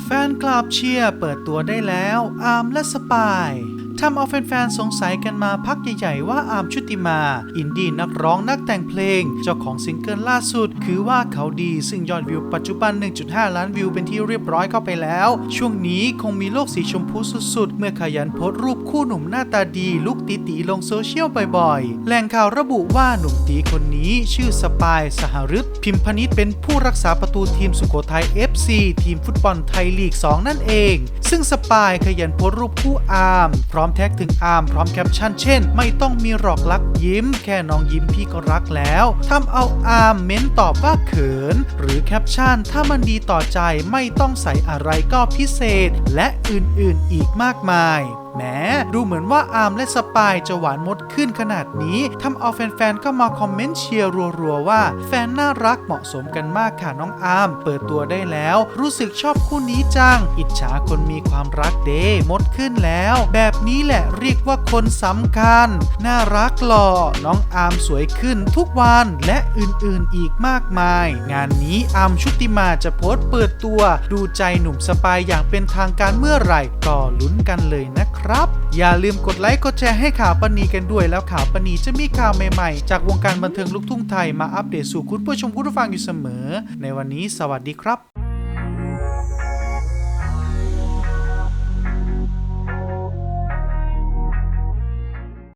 แฟนคลับเชียร์เปิดตัวได้แล้ว อาร์มและสปาย ทำเอาแฟนๆสงสัยกันมาพักใหญ่ๆว่าอาร์มชุติมา อินดี้นักร้องนักแต่งเพลง เจ้าของซิงเกิลล่าสุด คือว่าเขาดีซึ่งยอดวิวปัจจุบัน 1.5 ล้านวิวเป็นที่เรียบร้อยเข้าไปแล้ว ช่วงนี้คงมีโลกสีชมพูสุดๆ เมื่อขยันโพสต์รูปคู่หนุ่มหน้าตาดีลุกตีตีลงโซเชียลบ่อยๆแหล่งข่าวระบุว่าหนุ่มตีคนนี้ชื่อสปายสหฤทธิ์พิมพนิษเป็นผู้รักษาประตูทีมสุโขทัย FC ทีมฟุตบอลไทยลีก 2 นั่นเอง ซึ่งสปายขยันโพสต์รูปคู่อาร์มพร้อมแท็กถึงอาร์มพร้อมแคปชั่นเช่น ไม่ต้องมีหรอกรักยิ้ม แค่น้องยิ้มพี่ก็รักแล้วทำเอาอาร์มเม้นตอบว่าเขิน หรือแคปชั่น ถ้ามันดีต่อใจไม่ต้องใส่อะไรก็พิเศษ และอื่นๆอีกมากมายแหมดูเหมือนว่าอาร์มและสปายจะหวานมดขึ้นขนาดนี้ทำเอาแฟนๆ ก็มาคอมเมนต์เชียร์รัวๆ ว่า แฟนน่ารักเหมาะสมกันมากค่ะน้องอาร์มเปิดตัวได้แล้ว รู้สึกชอบคู่นี้จัง อิจฉาคนมีความรักเดมดขึ้นแล้ว แบบนี้แหละเรียกว่าคนสำคัญ น่ารักหล่อน้องอาร์มสวยขึ้นทุกวันและอื่นๆอีกมากมาย งานนี้อาร์มชุติมาจะโพสต์เปิดตัว ดูใจหนุ่มสปายอย่างเป็นทางการเมื่อไหร่ก็ลุ้นกันเลยนะครับครับ อย่าลืมกดไลค์กดแชร์ให้ข่าวปนีกันด้วยแล้วข่าวปนีจะมีข่าวใหม่ๆ จากวงการบันเทิงลูกทุ่งไทยมาอัปเดตสู่คุณผู้ชมคุณผู้ฟังอยู่เสมอ ในวันนี้สวัสดีครับ